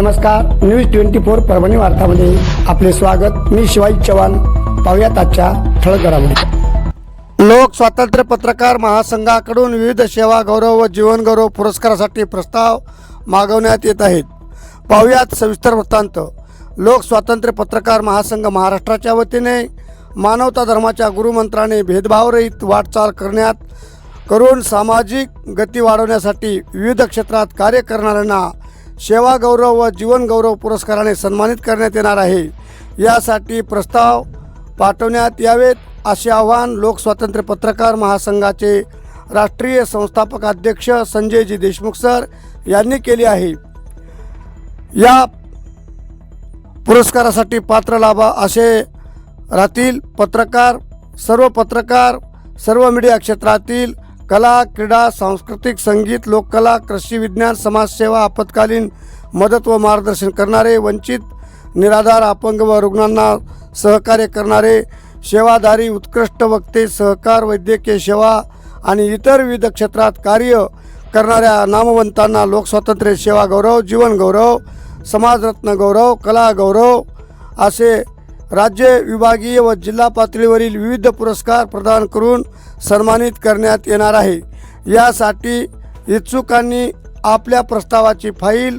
नमस्कार. News twenty four Parbhani वार्तामध्ये आपले स्वागत. मी शिवाजी चव्हाण. पाहुयात आजच्या ठळक घडामोडी लोक स्वातंत्र्य पत्रकार महासंघाकडून विविध सेवा गौरव व जीवनगौरव पुरस्कारासाठी प्रस्ताव मागवण्यात येत आहेत. पाहुयात सविस्तर वृत्तांत. लोक स्वातंत्र्य पत्रकार महासंघ महाराष्ट्राच्या वतीने मानवता धर्माच्या गुरुमंत्राने भेदभावरहित वाटचाल करण्यात करून सामाजिक गती वाढवण्यासाठी विविध क्षेत्रात कार्य करणाऱ्यांना सेवा गौरव व जीवन गौरव पुरस्काराने सन्मानित करण्यात येणार आहे. यासाठी प्रस्ताव पाठवण्यात यावेत असे आवाहन लोकस्वातंत्र्य पत्रकार महासंघाचे राष्ट्रीय संस्थापक अध्यक्ष संजयजी देशमुख सर यांनी केले आहे. या पुरस्कारासाठी पात्र लाभा असे राहतील पत्रकार सर्व पत्रकार सर्व मीडिया क्षेत्रातील कला क्रीडा सांस्कृतिक संगीत लोककला कृषी विज्ञान समाजसेवा आपत्कालीन मदत व मार्गदर्शन करणारे वंचित निराधार अपंग व रुग्णांना सहकार्य करणारे सेवादारी उत्कृष्ट वक्ते सहकार वैद्यकीय सेवा आणि इतर विविध क्षेत्रात कार्य करणाऱ्या नामवंतांना लोकस्वातंत्र्य सेवा गौरव जीवन गौरव समाजरत्न गौरव कला गौरव असे राज्य विभागीय व जिल्हा पातळीवरील विविध पुरस्कार प्रदान करून सन्मानित करण्यात येणार आहे. यासाठी इच्छुकांनी आपल्या प्रस्तावाची फाईल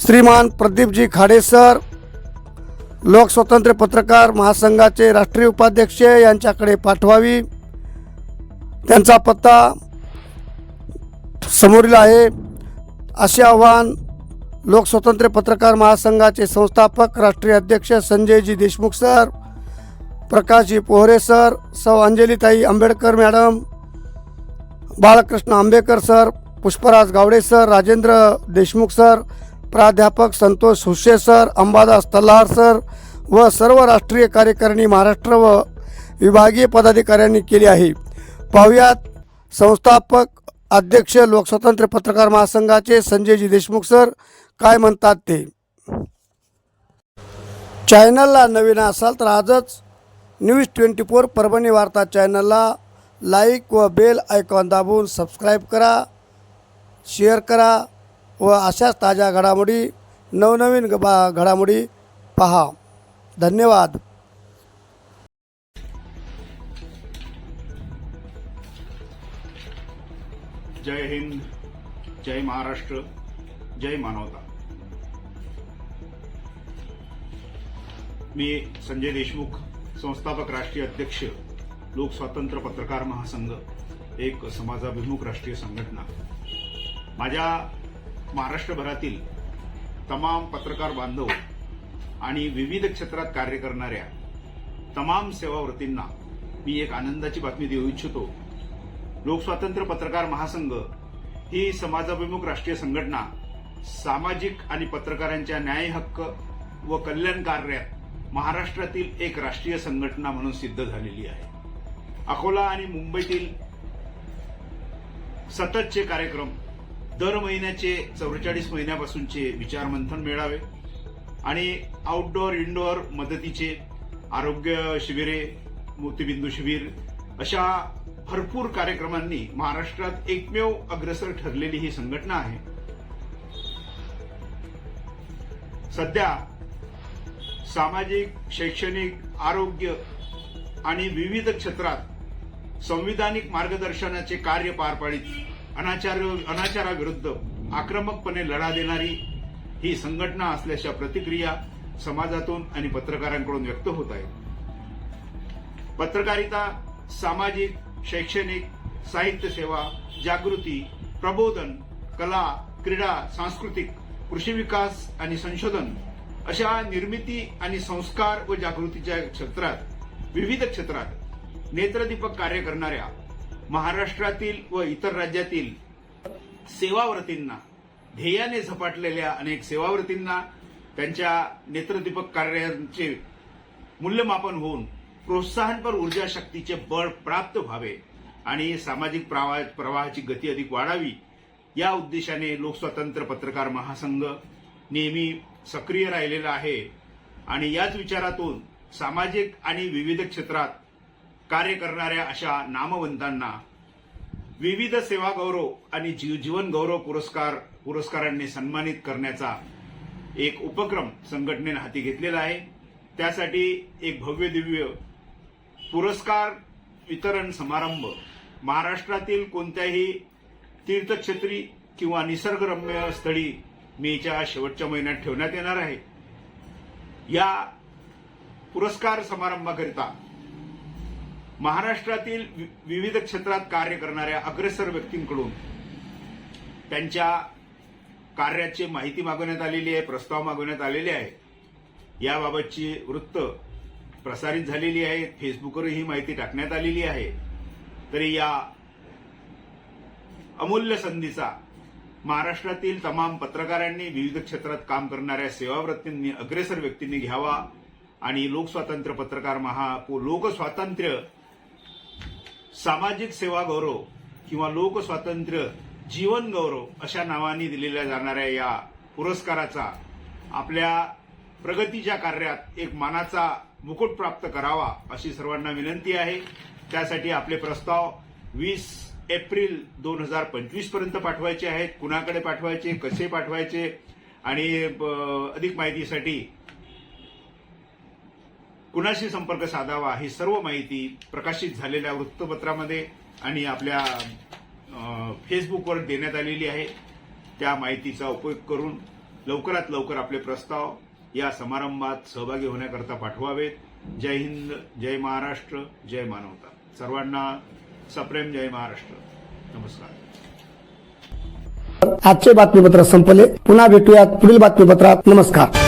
श्रीमान प्रदीपजी खाडे सर पत्रकार महासंघाचे राष्ट्रीय उपाध्यक्ष यांच्याकडे पाठवावी. त्यांचा पत्ता समोरील आहे. असे आव्हान लोकस्वतंत्र पत्रकार महासंघाचे संस्थापक राष्ट्रीय अध्यक्ष संजयजी देशमुख सर प्रकाशजी पोहरे सर सौ अंजलीताई Ambedkar madam Balkrishna Ambekar sir Pushpraj Gawade sir Rajendra Deshmukh sir प्राध्यापक संतोष हुशे सर अंबादास तल्हार सर व सर्व राष्ट्रीय कार्यकारिणी महाराष्ट्र व विभागीय पदाधिकाऱ्यांनी केली आहे. पाहुयात संस्थापक अध्यक्ष लोकस्वतंत्र पत्रकार महासंघाचे संजयजी देशमुख सर काय म्हणतात ते. चॅनलला नवीन असाल तर आजच न्यूज ट्वेंटी फोर परभणी वार्ता चॅनलला लाईक व बेल आयकॉन दाबून सबस्क्राईब करा शेअर करा व अशाच ताज्या घडामोडी नवनवीन ग- बा- घडामोडी पहा. धन्यवाद. जय हिंद जय महाराष्ट्र जय मानवता. मी संजय देशमुख संस्थापक राष्ट्रीय अध्यक्ष लोक स्वातंत्र्य पत्रकार महासंघ एक समाजाभिमुख राष्ट्रीय संघटना. माझ्या महाराष्ट्रभरातील तमाम पत्रकार बांधव आणि विविध क्षेत्रात कार्य करणाऱ्या तमाम सेवाव्रतींना मी एक आनंदाची बातमी देऊ इच्छितो. लोकस्वातंत्र्य पत्रकार महासंघ ही समाजाभिमुख राष्ट्रीय संघटना सामाजिक आणि पत्रकारांच्या न्याय हक्क व कल्याण कार्यात महाराष्ट्रातील एक राष्ट्रीय संघटना म्हणून सिद्ध झालेली आहे. अकोला आणि मुंबईतील सततचे कार्यक्रम दर महिन्याचे चौवेचाळीस महिन्यापासूनचे विचारमंथन मेळावे आणि आउटडोअर इनडोअर मदतीचे आरोग्य शिबिरे मोतीबिंदू शिबिर अशा भरपूर कार्यक्रमांनी महाराष्ट्रात एकमेव अग्रसर ठरलेली ही संघटना आहे. सध्या सामाजिक शैक्षणिक आरोग्य आणि विविध क्षेत्रात संविधानिक मार्गदर्शनाचे कार्य पार पाडित अनाचार अनाचाराविरुद्ध आक्रमकपणे लढा देणारी ही संघटना असल्याच्या प्रतिक्रिया समाजातून आणि पत्रकारांकडून व्यक्त होत आहेत. पत्रकारिता सामाजिक शैक्षणिक साहित्य सेवा जागृती प्रबोधन कला क्रीडा सांस्कृतिक कृषी विकास आणि संशोधन अशा निर्मिती आणि संस्कार व जागृतीच्या क्षेत्रात विविध क्षेत्रात नेत्रदीपक कार्य करणाऱ्या महाराष्ट्रातील व इतर राज्यातील सेवाव्रतींना ध्येयाने झपाटलेल्या अनेक सेवाव्रतींना त्यांच्या नेत्रदीपक कार्यांचे मूल्यमापन होऊन प्रोत्साहनपर ऊर्जा शक्तीचे बळ प्राप्त व्हावे आणि सामाजिक प्रवाहाची गती अधिक वाढावी या उद्देशाने लोकस्वातंत्र्य पत्रकार महासंघ नेहमी सक्रिय राहिलेला आहे. आणि याच विचारातून सामाजिक आणि विविध क्षेत्रात कार्य करणाऱ्या अशा नामवंतांना विविध सेवा गौरव आणि जी- जीवन गौरव पुरस्कार पुरस्कारांनी सन्मानित करण्याचा एक उपक्रम संघटनेने हाती घेतलेला आहे. त्यासाठी एक भव्य दिव्य पुरस्कार वितरण समारंभ महाराष्ट्रातील कोणत्याही तीर्थक्षेत्री किंवा निसर्गरम्य स्थळी मेच्या शेवटच्या महिन्यात ठेवण्यात येणार आहे या पुरस्कार समारंभाकरिता महाराष्ट्रातील वि- विविध क्षेत्रात कार्य करणाऱ्या अग्रेसर व्यक्तींकडून त्यांच्या कार्याची माहिती मागवण्यात आलेली आहे प्रस्ताव मागवण्यात आलेले आहे. याबाबतची वृत्त प्रसारित झालेली आहे फेसबुकवर ही माहिती टाकण्यात आलेली आहे. तरी या अमूल्य संधीचा महाराष्ट्रातील तमाम पत्रकारांनी विविध क्षेत्रात काम करणाऱ्या सेवाव्रतींनी अग्रेसर व्यक्तींनी घ्यावा आणि लोकस्वातंत्र्य पत्रकार महा लोकस्वातंत्र्य सामाजिक सेवा गौरव किंवा लोकस्वातंत्र्य जीवन गौरव अशा नावाने दिलेल्या जाणाऱ्या या पुरस्काराचा आपल्या प्रगतीच्या कार्यात एक मानाचा मुकुट प्राप्त करावा अशी सर्वांना विनंती आहे. त्यासाठी आपले प्रस्ताव वीस एप्रिल दोन हजार पंचवीसपर्यंत पाठवायचे आहेत कुणाकडे पाठवायचे कसे पाठवायचे आणि ब- अधिक माहितीसाठी कुणाशी संपर्क साधावा ही सर्व माहिती प्रकाशित झालेल्या वृत्तपत्रामध्ये आणि आपल्या फेसबुकवर देण्यात आलेली आहे. त्या माहितीचा उपयोग करून लवकरात लवकर आपले प्रस्ताव या समारंभात सहभागी होण्याकरता पाठवावेत. जय हिंद जय महाराष्ट्र जय मानवता. सर्वांना सप्रेम जय महाराष्ट्र. नमस्कार. आजचे बातमीपत्र संपले. पुन्हा भेटूयात पुढील बातमीपत्रात. नमस्कार.